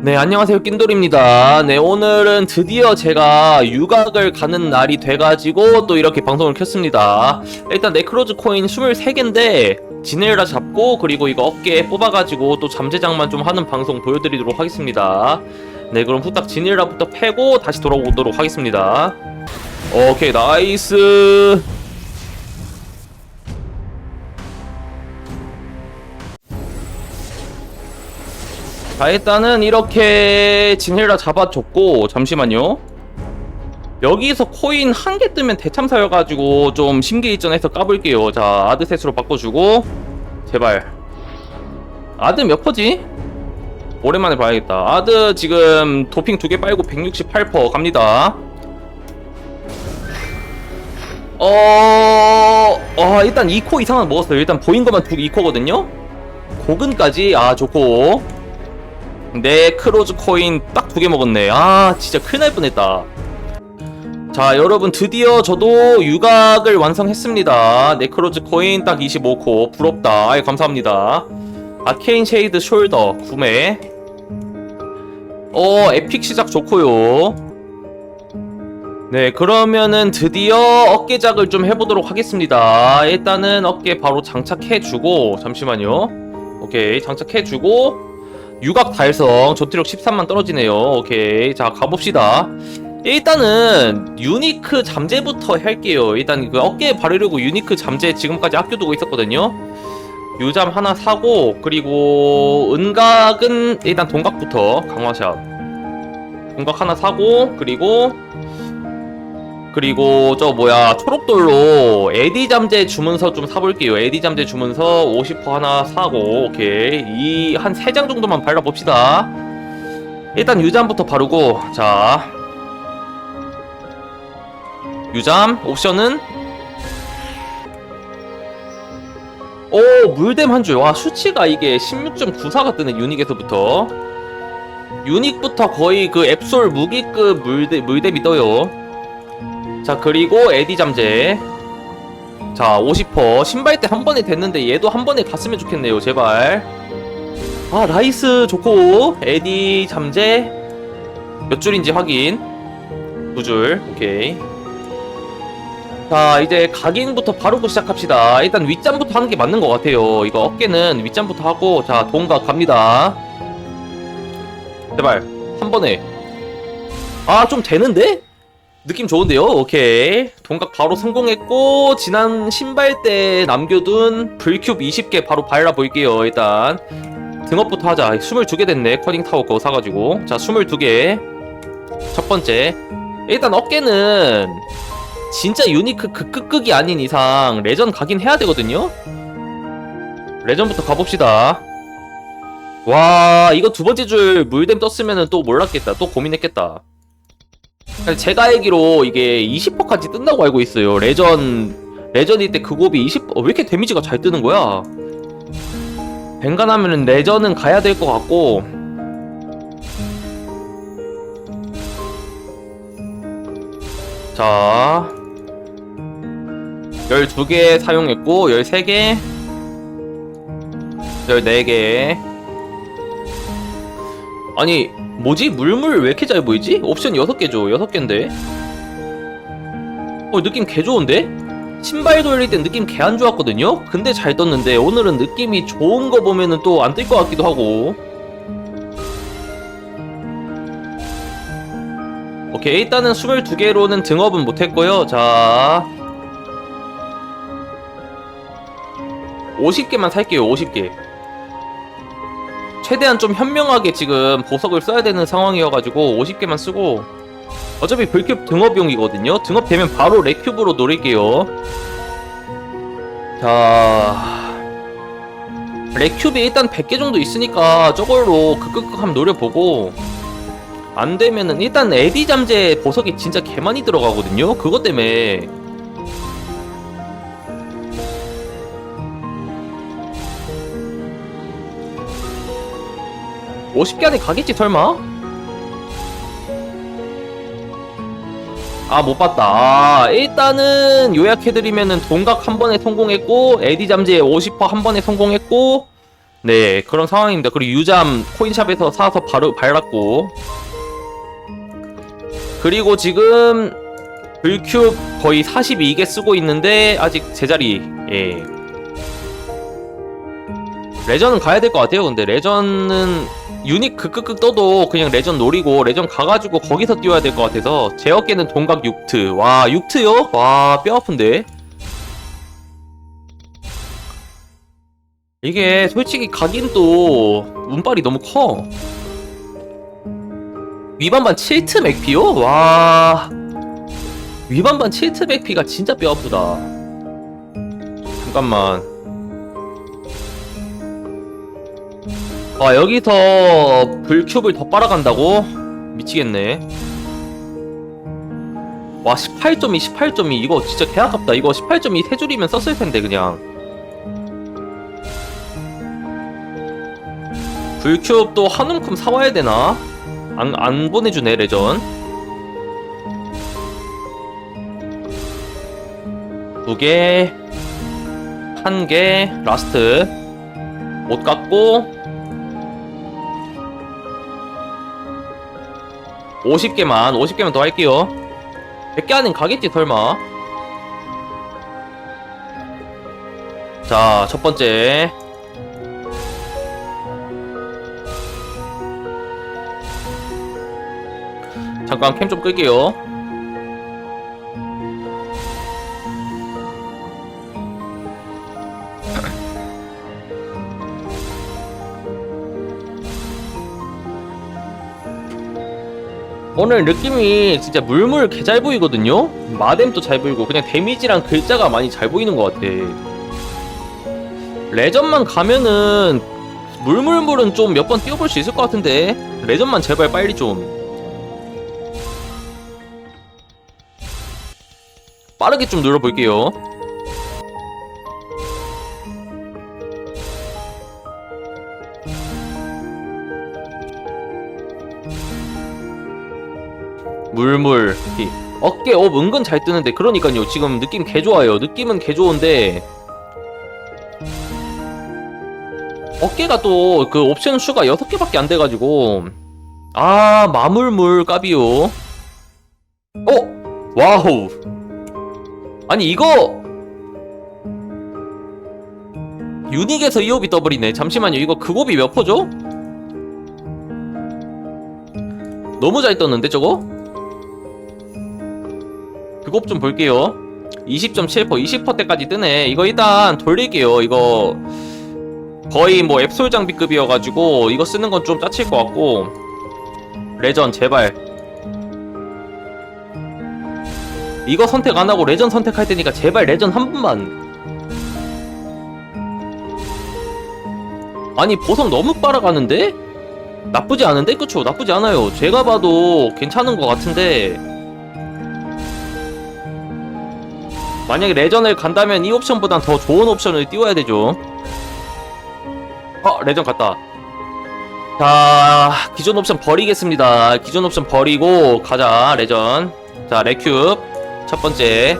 네, 안녕하세요. 낀돌입니다. 네, 오늘은 드디어 제가 유각을 가는 날이 돼가지고 또 이렇게 방송을 켰습니다. 일단 네크로즈 코인 23개인데, 지네라 잡고, 그리고 이거 어깨에 뽑아가지고 또 잠재장만 좀 하는 방송 보여드리도록 하겠습니다. 네, 그럼 후딱 지네라부터 패고 다시 돌아오도록 하겠습니다. 오케이, 나이스. 자 일단은 이렇게 진헬라 잡아줬고 잠시만요. 여기서 코인 한 개 뜨면 대참사여가지고 좀 심기일전해서 까볼게요. 자 아드셋으로 바꿔주고. 제발. 아드 몇 퍼지? 오랜만에 봐야겠다. 아드 지금 도핑 두 개 빨고 168% 갑니다. 어... 어 일단 2코 이상은 먹었어요. 일단 보인 것만 두 2코거든요? 고근까지? 아 좋고 네 크로즈 코인 딱 두 개 먹었네. 아 진짜 큰일 날 뻔했다. 자 여러분 드디어 저도 유각을 완성했습니다. 네크로즈 코인 딱 25코. 부럽다. 아이 감사합니다. 아케인 쉐이드 숄더 구매. 어 에픽 시작 좋고요. 네 그러면은 드디어 어깨작을 좀 해보도록 하겠습니다. 일단은 어깨 바로 장착해주고 잠시만요. 오케이 장착해주고 유각 달성. 조트력 13만 떨어지네요. 오케이. 자 가봅시다. 일단은 유니크 잠재부터 할게요. 일단 그 어깨에 바르려고 유니크 잠재 지금까지 아껴두고 있었거든요. 유잠 하나 사고 그리고 은각은 일단 동각부터 강화샷 동각 하나 사고 그리고 그리고 저 뭐야 초록돌로 에디 잠재 주문서 좀 사볼게요. 에디 잠재 주문서 50% 하나 사고 오케이. 이 한 세 장 정도만 발라봅시다. 일단 유잠부터 바르고 자. 유잠 옵션은? 오 물댐 한 줄 와 수치가 이게 16.94가 뜨네 유닉에서부터. 유닉부터 거의 그 앱솔 무기급 물댐, 물댐이 떠요 자 그리고 에디 잠재. 자 50% 신발대 한 번에 됐는데 얘도 한 번에 갔으면 좋겠네요 제발. 아 나이스 좋고 에디 잠재. 몇 줄인지 확인. 두 줄. 오케이. 자 이제 각인부터 바르고 시작합시다. 일단 윗잠부터 하는 게 맞는 것 같아요. 이거 어깨는 윗잠부터 하고 자 동각 갑니다. 제발 한 번에. 아 좀 되는데? 느낌 좋은데요? 오케이. 동각 바로 성공했고, 지난 신발 때 남겨둔 불큐브 20개 바로 발라 볼게요, 일단. 등업부터 하자. 22개 됐네, 커닝 타워 그거 사가지고. 자, 22개. 첫 번째. 일단 어깨는 진짜 유니크 극극극이 아닌 이상 레전 가긴 해야 되거든요? 레전부터 가봅시다. 와, 이거 두 번째 줄 물댐 떴으면 또 몰랐겠다. 또 고민했겠다. 근데 제가 알기로 이게 20%까지 뜬다고 알고 있어요. 레전 레전일 때그 곱이 20. 어, 왜 이렇게 데미지가 잘 뜨는 거야? 뱅간 하면은 레전은 가야 될 것 같고. 자. 12개 사용했고 13개 14개 아니 뭐지? 물물 왜 이렇게 잘 보이지? 옵션 6개 줘. 6개인데. 어, 느낌 개 좋은데? 신발 돌릴 땐 느낌 개 안 좋았거든요? 근데 잘 떴는데 오늘은 느낌이 좋은 거 보면은 또 안 뜰 것 같기도 하고. 오케이, 일단은 22개로는 등업은 못했고요. 자. 50개만 살게요, 50개. 최대한 좀 현명하게 지금 보석을 써야 되는 상황이어가지고 50개만 쓰고. 어차피 불큐브 등업용이거든요. 등업 되면 바로 레큐브로 노릴게요. 자. 레큐브 일단 100개 정도 있으니까 저걸로 극극극 한번 노려보고. 안 되면은 일단 에디 잠재 보석이 진짜 개 많이 들어가거든요. 그것 때문에 50개 안에 가겠지 설마? 아 못 봤다. 아, 일단은 요약해드리면은 동각 한 번에 성공했고 에디 잠재 50%한 번에 성공했고 네 그런 상황입니다. 그리고 유잠 코인샵에서 사서 바로 발랐고. 그리고 지금 불큐 거의 42개 쓰고 있는데 아직 제자리 예. 레전은 가야 될 것 같아요. 근데 레전은 유닛 극극극 떠도 그냥 레전 노리고 레전 가가지고 거기서 뛰어야 될 것 같아서 제 어깨는 동각 6트. 와 6트요? 와 뼈 아픈데? 이게 솔직히 가긴 또 운빨이 너무 커. 위반반 7트 맥피요? 와. 위반반 7트 맥피가 진짜 뼈 아프다. 잠깐만 아 여기서 불큐브를 더 빨아간다고? 미치겠네. 와 18.2 18.2 이거 진짜 개아깝다. 이거 18.2 세줄이면 썼을 텐데 그냥. 불큐브 또 한 움큼 사와야 되나? 안, 안 보내주네 레전. 두개. 한 개. 라스트. 못 깎고 50개만 50개만 더 할게요. 100개 안엔 가겠지 설마? 자 첫번째. 잠깐 캠 좀 끌게요 오늘 느낌이 진짜 물물 개 잘 보이거든요? 마뎀도 잘 보이고 그냥 데미지랑 글자가 많이 잘 보이는 것 같아. 레전만 가면은 물물물은 좀 몇 번 뛰어볼 수 있을 것 같은데. 레전만 제발 빨리 좀. 빠르게 좀 눌러볼게요 물물. 히. 어깨 어 은근 잘 뜨는데 그러니까요. 지금 느낌 개 좋아요. 느낌은 개 좋은데 어깨가 또 그 옵션 수가 6개밖에 안 돼가지고. 아 마물물 까비요. 어? 와우. 아니 이거 유닉에서 2옵이 더블이네. 잠시만요. 이거 극옵이 몇 퍼죠? 너무 잘 떴는데 저거? 그것 좀 볼게요. 20.7% 20%대까지 뜨네. 이거 일단 돌릴게요 이거. 거의 뭐 앱솔 장비급이어가지고 이거 쓰는 건 좀 짜칠 것 같고. 레전 제발. 이거 선택 안 하고 레전 선택할 테니까 제발 레전 한 번만. 아니 보석 너무 빨아가는데? 나쁘지 않은데? 그쵸? 나쁘지 않아요. 제가 봐도 괜찮은 것 같은데 만약에 레전을 간다면 이 옵션보단 더 좋은 옵션을 띄워야 되죠. 어 레전 갔다. 자 기존 옵션 버리겠습니다. 기존 옵션 버리고 가자 레전. 자 레큐브. 첫 번째.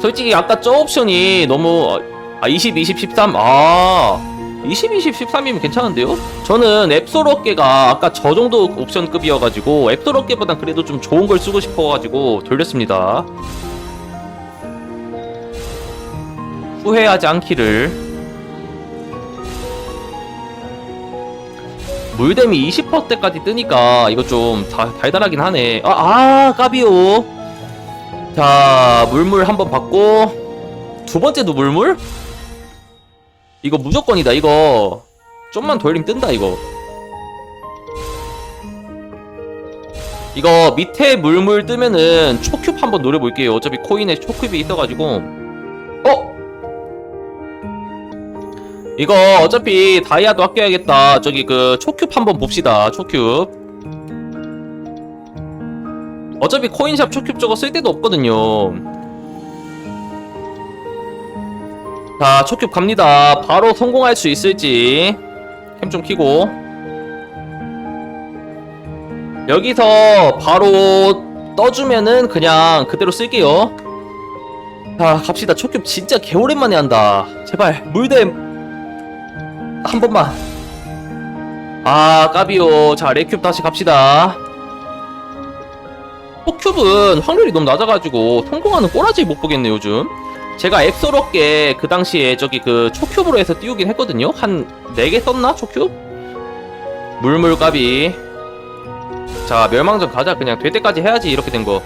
솔직히 아까 저 옵션이 너무 아 20, 20, 13 아 20, 20, 13이면 괜찮은데요? 저는 앱솔 어깨가 아까 저 정도 옵션급이어가지고 앱솔 어깨보단 그래도 좀 좋은 걸 쓰고 싶어가지고 돌렸습니다 후회하지 않기를 물댐이 20%대까지 뜨니까 이거 좀 다, 달달하긴 하네 아, 아 까비오 자 물물 한번 받고 두 번째도 물물? 이거 무조건이다 이거. 좀만 돌림 뜬다 이거. 이거 밑에 물물 뜨면은 초큐브 한번 노려볼게요. 어차피 코인에 초큐브이 있어가지고. 어? 이거 어차피 다이아도 아껴야겠다. 저기 그 초큐브 한번 봅시다 초큐브. 어차피 코인샵 초큐브 저거 쓸 데도 없거든요 자 초큐브 갑니다. 바로 성공할 수 있을지. 캠 좀 키고. 여기서 바로 떠주면은 그냥 그대로 쓸게요. 자 갑시다. 초큐 진짜 개오랜만에 한다. 제발 물댐. 한 번만. 아 까비오 자 레큐브 다시 갑시다. 초큐브는 확률이 너무 낮아가지고 성공하는 꼬라지 못 보겠네 요즘 제가 앱소럽게 그 당시에 저기 그 초큐브로 해서 띄우긴 했거든요. 한 4개 썼나 초큐브? 물물 까비. 자 멸망전 가자. 그냥 될 때까지 해야지 이렇게 된 거.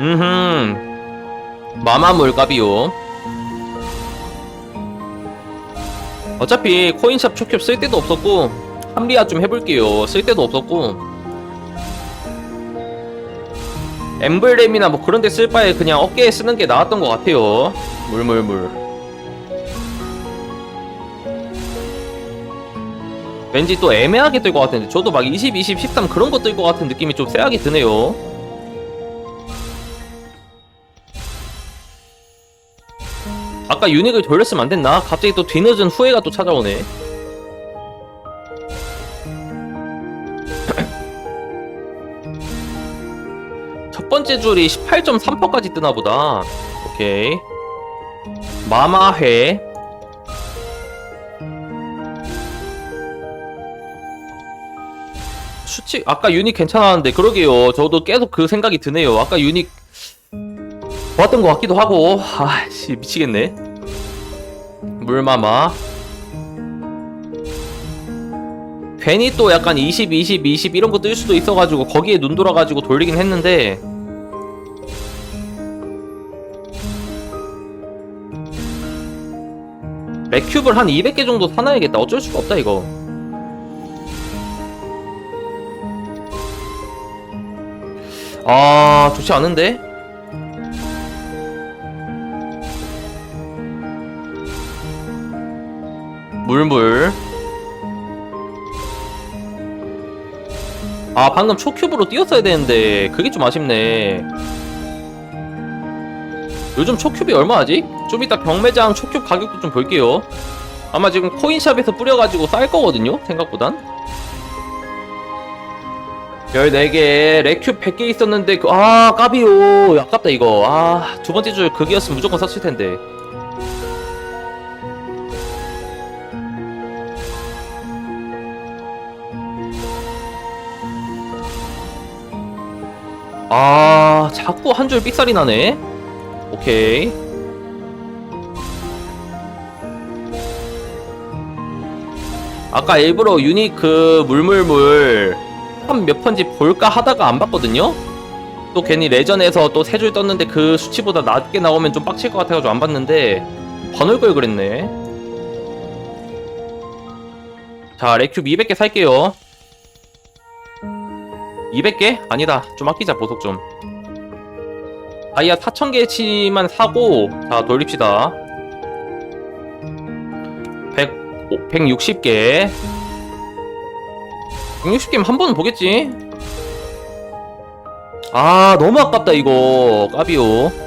음흠. 마마물 까비요. 어차피 코인샵 초큐브 쓸 데도 없었고 한리아 좀 해볼게요. 쓸 데도 없었고 엠블렘이나 뭐 그런 데 쓸 바에 그냥 어깨에 쓰는 게 나았던 것 같아요 물물물 왠지 또 애매하게 뜰 것 같은데 저도 막 20, 20, 13 그런 거 뜰 것 같은 느낌이 좀 쎄하게 드네요 아까 유닉을 돌렸으면 안 됐나? 갑자기 또 뒤늦은 후회가 또 찾아오네. 번째 줄이 18.3%까지 뜨나 보다. 오케이. 마마회. 수치 아까 유닉 괜찮았는데 그러게요. 저도 계속 그 생각이 드네요. 아까 유닉 좋았던 것 같기도 하고 아씨 미치겠네 물마마 괜히 또 약간 20, 20, 20 이런 거 뜰 수도 있어가지고 거기에 눈 돌아가지고 돌리긴 했는데 맥큐브를 한 200개 정도 사놔야겠다. 어쩔 수가 없다 이거. 아 좋지 않은데? 물물. 아 방금 초큐브로 띄웠어야 되는데 그게 좀 아쉽네 요즘 초큐브이 얼마하지? 좀 이따 경매장 초큐브 가격도 좀 볼게요. 아마 지금 코인샵에서 뿌려가지고 쌀 거거든요 생각보단. 14개 레큐 100개 있었는데 그- 아 까비오 아깝다 이거. 아 두번째 줄 그게였으면 무조건 썼을 텐데. 아 자꾸 한 줄 삑살이 나네 오케이 아까 일부러 유니크 물물물 한몇 편지 볼까 하다가 안 봤거든요 또 괜히 레전에서 또 세 줄 떴는데 그 수치보다 낮게 나오면 좀 빡칠 것 같아가지고 안 봤는데 번을 걸 그랬네 자 레큐브 200개 살게요 200개? 아니다. 좀 아끼자, 보석 좀. 다이아 4000개치만 사고, 자, 돌립시다. 100, 160개. 160개면 한 번은 보겠지? 아, 너무 아깝다, 이거. 까비오.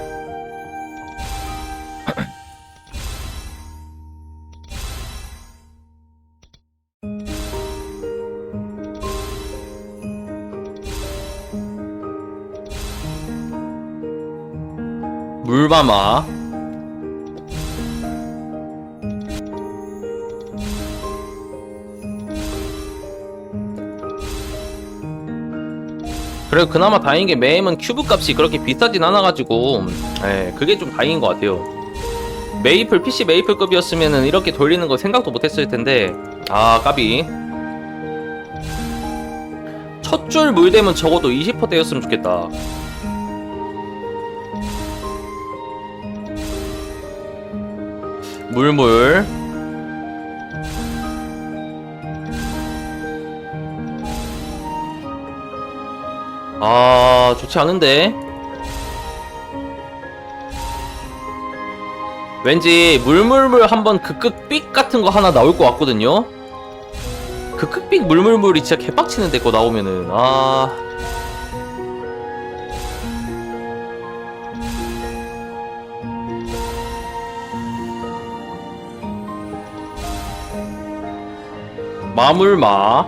물마마 그래 그나마 다행인 게 매임은 큐브 값이 그렇게 비싸진 않아가지고 에 그게 좀 다행인 것 같아요. 메이플 PC 메이플급이었으면은 이렇게 돌리는 거 생각도 못했을 텐데. 아 까비. 첫 줄 물되면 적어도 20%대였으면 좋겠다 물물. 아 좋지 않은데? 왠지 물물물 한번 극극삑 같은 거 하나 나올 것 같거든요? 극극삑 물물물이 진짜 개빡치는데 그거 나오면은. 아 마물마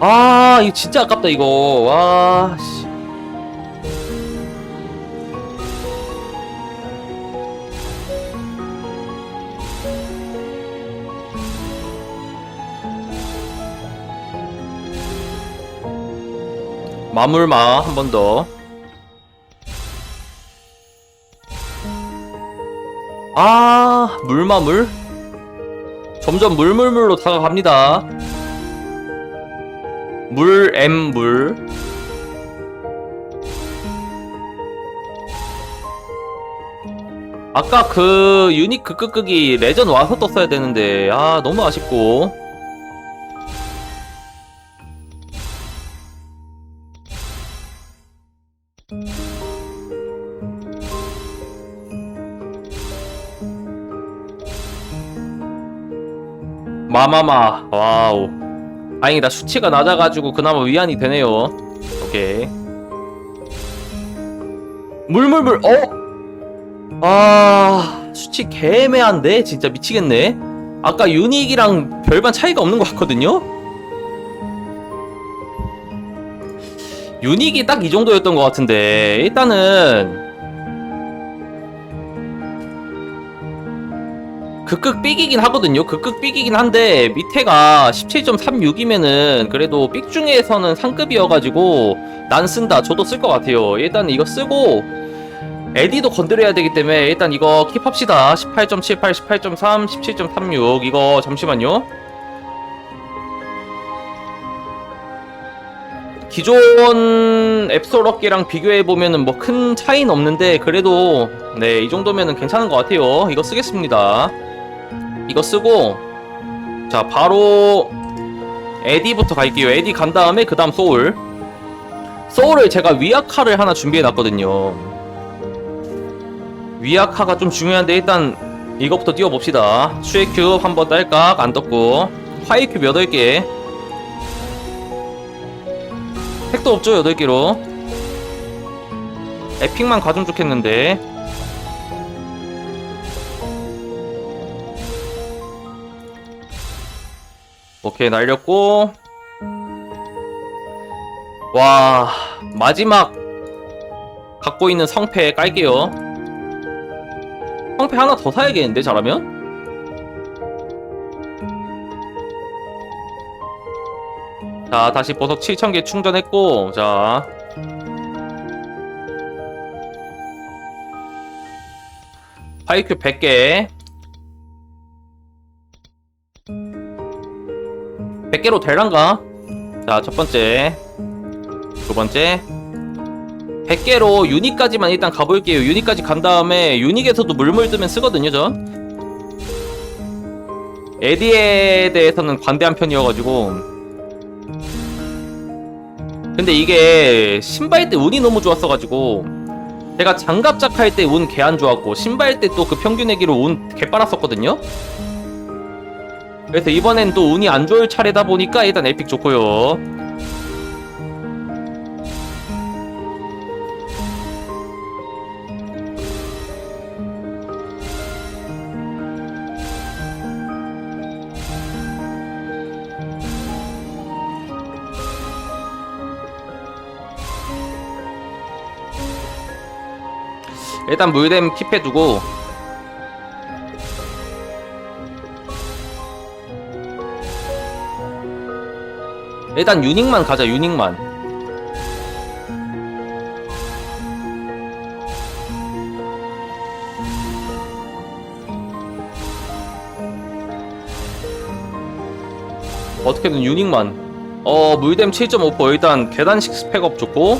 아 이거 진짜 아깝다 이거 와 씨. 마물마 한 번 더. 아 물마물? 점점 물물물로 다가갑니다. 물, M, 물. 아까 그 유닉 극극극이 레전 와서 떴어야 되는데, 아, 너무 아쉽고. 마마마. 와우. 다행이다. 수치가 낮아가지고 그나마 위안이 되네요. 오케이. 물물물. 어? 아 수치 개애매한데? 진짜 미치겠네. 아까 유닉이랑 별반 차이가 없는 것 같거든요? 유닉이 딱 이 정도였던 것 같은데. 일단은 극극 삑이긴 하거든요. 극극 삑이긴 한데 밑에가 17.36이면은 그래도 삑 중에서는 상급이어가지고 난 쓴다. 저도 쓸 것 같아요. 일단 이거 쓰고 에디도 건드려야 되기 때문에 일단 이거 킵합시다. 18.78, 18.3, 17.36 이거 잠시만요. 기존 앱솔업기랑 비교해 보면은 뭐 큰 차이는 없는데 그래도 네 이 정도면은 괜찮은 것 같아요. 이거 쓰겠습니다. 이거 쓰고 자 바로 에디부터 갈게요. 에디 간 다음에 그 다음 소울. 소울을 제가 위아카를 하나 준비해 놨거든요. 위아카가 좀 중요한데 일단 이거부터 띄워봅시다. 슈에 큐브 한번 딸깍 안 떴고 화이 큐브 8개. 택도 없죠 8개로. 에픽만 가좀 좋겠는데 오케이 날렸고. 와 마지막 갖고 있는 성패 깔게요. 성패 하나 더 사야겠는데 잘하면? 자 다시 보석 7000개 충전했고 자. 파이큐 100개 100개로 될란가? 자, 첫 번째. 두 번째. 100개로 유닛까지만 일단 가볼게요. 유닛까지 간 다음에 유닛에서도 물물 뜨면 쓰거든요, 저. 에디에 대해서는 관대한 편이어가지고. 근데 이게 신발 때 운이 너무 좋았어가지고. 제가 장갑 작 할 때 운 개 안 좋았고, 신발 때 또 그 평균 내기로 운 개 빨았었거든요? 그래서 이번엔 또 운이 안 좋을 차례다 보니까 일단 에픽 좋고요. 일단 물댐 킵해두고 일단 유닉만 가자 유닉만. 어떻게든 유닉만. 어 물댐 7.5% 일단 계단식 스펙업 좋고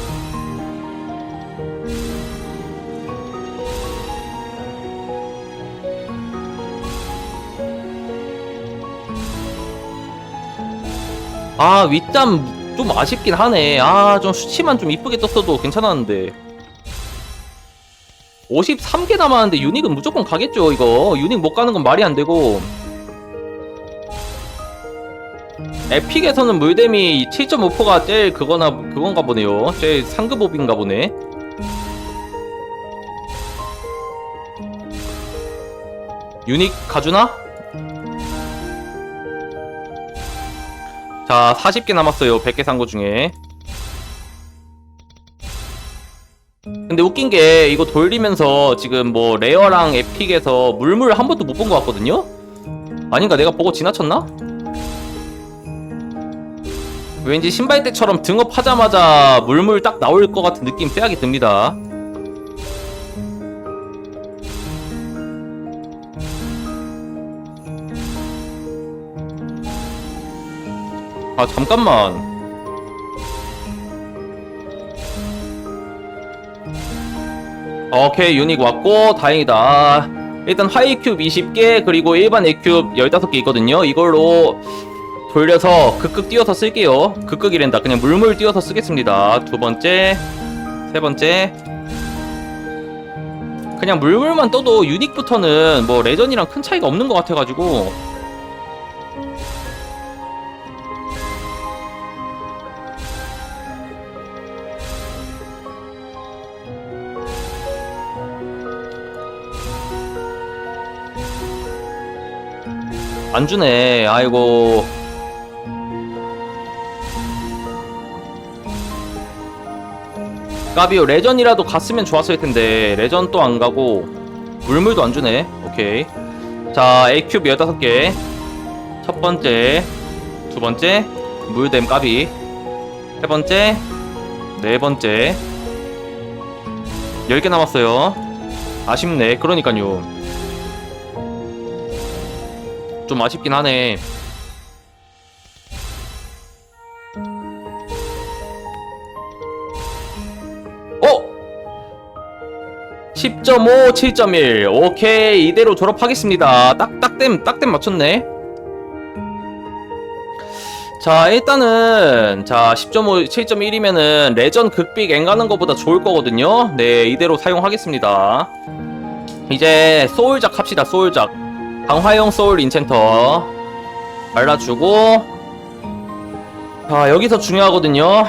아 윗담 좀 아쉽긴 하네. 아 좀 수치만 좀 이쁘게 떴어도 괜찮았는데. 53개 남았는데 유닉은 무조건 가겠죠 이거. 유닉 못 가는 건 말이 안 되고. 에픽에서는 물댐이 7.5%가 제일 그거나 그건가 보네요. 제일 상급 업인가 보네. 유닉 가주나? 자, 40개 남았어요. 100개 산 거 중에. 근데 웃긴 게 이거 돌리면서 지금 뭐 레어랑 에픽에서 물물 한 번도 못 본 것 같거든요? 아닌가? 내가 보고 지나쳤나? 왠지 신발 때처럼 등업하자마자 물물 딱 나올 것 같은 느낌 쎄하게 듭니다. 아 잠깐만. 오케이 유닉 왔고 다행이다. 일단 하이큐브 20개 그리고 일반 A큐브 15개 있거든요. 이걸로 돌려서 극극 띄워서 쓸게요. 극극이랜다. 그냥 물물 띄워서 쓰겠습니다. 두 번째 세 번째. 그냥 물물만 떠도 유닉부터는 뭐 레전이랑 큰 차이가 없는 것 같아가지고 안 주네. 아이고. 까비요. 레전이라도 갔으면 좋았을 텐데. 레전 또 안 가고. 물물도 안 주네. 오케이. 자, A큐브 15개. 첫 번째. 두 번째. 물댐 까비. 세 번째. 네 번째. 10개 남았어요. 아쉽네. 그러니까요. 좀 아쉽긴 하네. 어? 10.5, 7.1. 오케이. 이대로 졸업하겠습니다. 딱, 딱댐, 딱댐 맞췄네. 자, 일단은, 자, 10.5, 7.1이면은, 레전 극빅 앵 가는 것보다 좋을 거거든요. 네, 이대로 사용하겠습니다. 이제, 소울작 합시다, 소울작. 강화용 소울 인챈터 말라주고. 자 여기서 중요하거든요.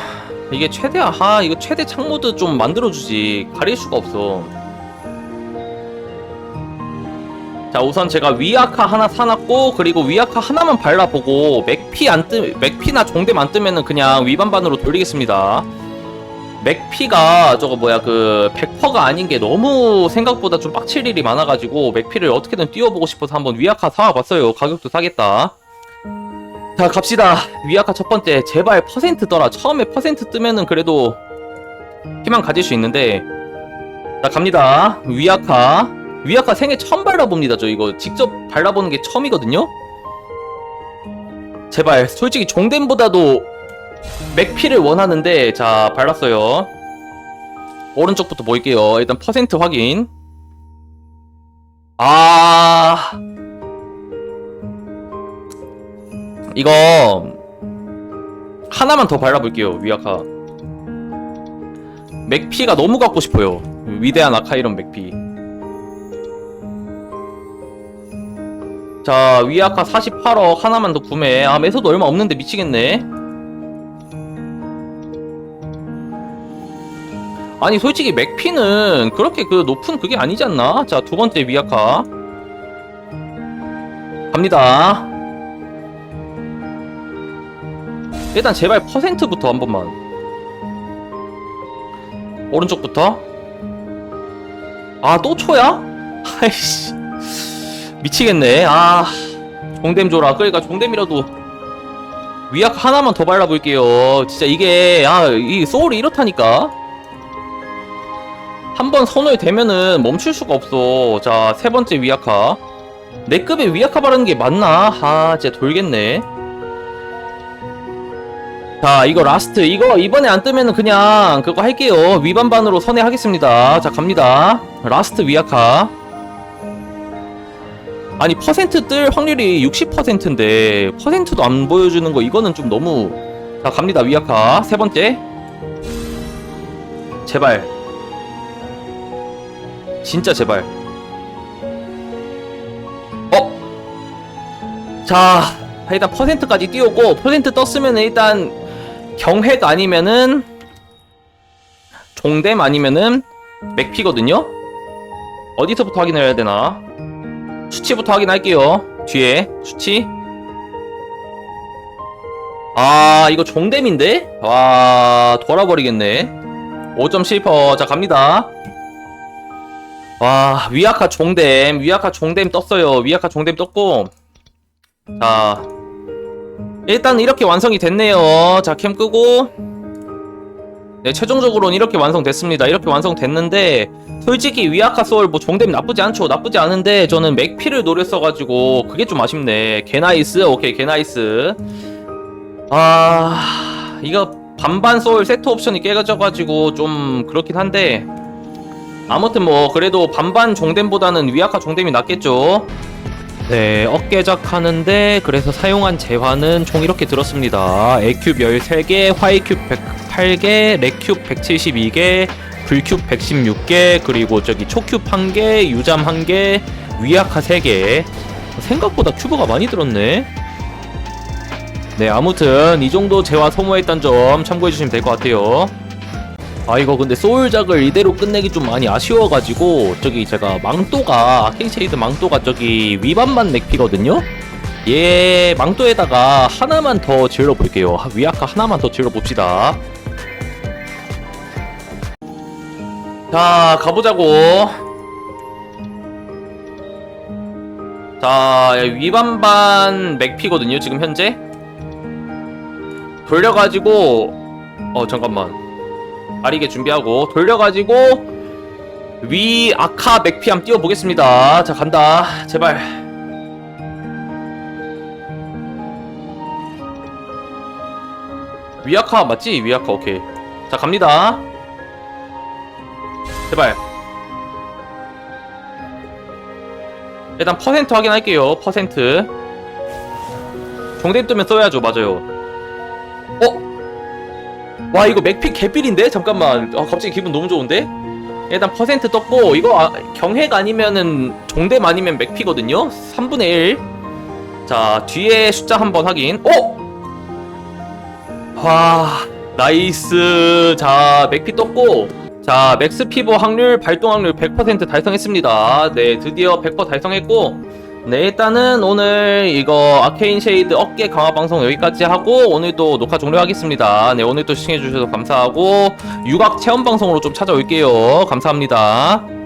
이게 최대 아 이거 최대 창모드 좀 만들어주지. 가릴 수가 없어. 자 우선 제가 위아카 하나 사놨고 그리고 위아카 하나만 발라보고 맥피 안 뜨, 맥피나 안 뜨면은 그냥 위반반으로 돌리겠습니다 맥피가 저거 뭐야 그 100%가 아닌 게 너무 생각보다 좀 빡칠 일이 많아가지고 맥피를 어떻게든 띄워보고 싶어서 한번 위아카 사와봤어요. 가격도 사겠다. 자 갑시다. 위아카 첫 번째. 제발 퍼센트 떠라. 처음에 퍼센트 뜨면은 그래도 희망 가질 수 있는데. 자 갑니다. 위아카. 위아카 생애 처음 발라봅니다 저 이거. 직접 발라보는 게 처음이거든요? 제발 솔직히 종댐보다도 맥피를 원하는데 자 발랐어요. 오른쪽부터 보일게요. 일단 퍼센트 확인. 아. 이거 하나만 더 발라볼게요 위아카. 맥피가 너무 갖고 싶어요. 위대한 아카이론 맥피. 자 위아카 48억 하나만 더 구매 아 매서도 얼마 없는데 미치겠네 아니 솔직히 맥피는 그렇게 그 높은 그게 아니지 않나? 자 두 번째 위아카. 갑니다. 일단 제발 퍼센트부터 한 번만. 오른쪽부터. 아 또 초야? 아이씨. 미치겠네. 아 종댐 줘라. 그러니까 종댐이라도 위아카 하나만 더 발라볼게요. 진짜 이게 아 이 소울이 이렇다니까 한 번 선을 대면은 멈출 수가 없어. 자, 세 번째 위아카. 내 급에 위아카 바르는 게 맞나? 아, 진짜 돌겠네. 자, 이거 라스트. 이거 이번에 안 뜨면은 그냥 그거 할게요. 위반반으로 선회하겠습니다. 자, 갑니다. 라스트 위아카. 아니, 퍼센트 뜰 확률이 60%인데, 퍼센트도 안 보여주는 거, 이거는 좀 너무. 자, 갑니다. 위아카. 세 번째. 제발. 진짜 제발. 어? 자, 일단 퍼센트까지 띄우고 퍼센트 떴으면 일단 경획 아니면은 종댐 아니면은 맥피거든요. 어디서부터 확인해야 되나? 수치부터 확인할게요. 뒤에 수치. 아, 이거 종댐인데? 와, 돌아버리겠네. 5점 실퍼. 자, 갑니다. 와 위아카 종댐 위아카 종댐 떴어요 위아카 종댐 떴고 자 일단 이렇게 완성이 됐네요. 자, 캠 끄고. 네, 최종적으로는 이렇게 완성됐습니다. 이렇게 완성됐는데, 솔직히 위아카 소울 뭐 종댐 나쁘지 않죠. 나쁘지 않은데, 저는 맥피를 노렸어가지고, 그게 좀 아쉽네. 개나이스. 오케이, 개나이스. 아, 이거 반반 소울 세트 옵션이 깨져가지고, 좀 그렇긴 한데, 아무튼 뭐, 그래도 반반 종댐보다는 위아카 종댐이 낫겠죠. 네, 어깨작 하는데 그래서 사용한 재화는 총 이렇게 들었습니다. A큐브 13개, Y큐브 108개, 렉큐브 172개, 불큐브 116개, 그리고 저기 초큐브 1개, 유잠 1개, 위아카 3개. 생각보다 큐브가 많이 들었네. 네, 아무튼 이 정도 재화 소모했던 점 참고해 주시면 될 것 같아요. 아 이거 근데 소울작을 이대로 끝내기 좀 많이 아쉬워가지고 저기 제가 망토가 아케이쉐이드 망토가 저기 위반만 맥피거든요? 얘 망토에다가 하나만 더 지을러 볼게요. 하- 위아카 하나만 더 지을러 봅시다. 자 가보자고. 자얘 위반반 맥피거든요 지금 현재? 돌려가지고 어 잠깐만 빠르게 준비하고 돌려가지고 위 아카 맥피함 띄워보겠습니다. 자 간다. 제발. 위아카 맞지? 위아카 오케이. 자 갑니다. 제발. 일단 퍼센트 확인할게요 퍼센트. 종댐 뜨면 써야죠 맞아요. 어? 와 이거 맥픽 개삘인데? 잠깐만 아, 갑자기 기분 너무 좋은데? 일단 퍼센트 떴고 이거 아, 경핵 아니면은 종댐 아니면 맥피거든요? 3분의 1 자 뒤에 숫자 한번 확인 어? 와 나이스 자 맥피 떴고 자 맥스 피버 확률 발동 확률 100% 달성했습니다 네 드디어 100% 달성했고 네 일단은 오늘 이거 아케인 쉐이드 어깨 강화 방송 여기까지 하고 오늘도 녹화 종료하겠습니다. 네 오늘도 시청해주셔서 감사하고 유각 체험 방송으로 좀 찾아올게요. 감사합니다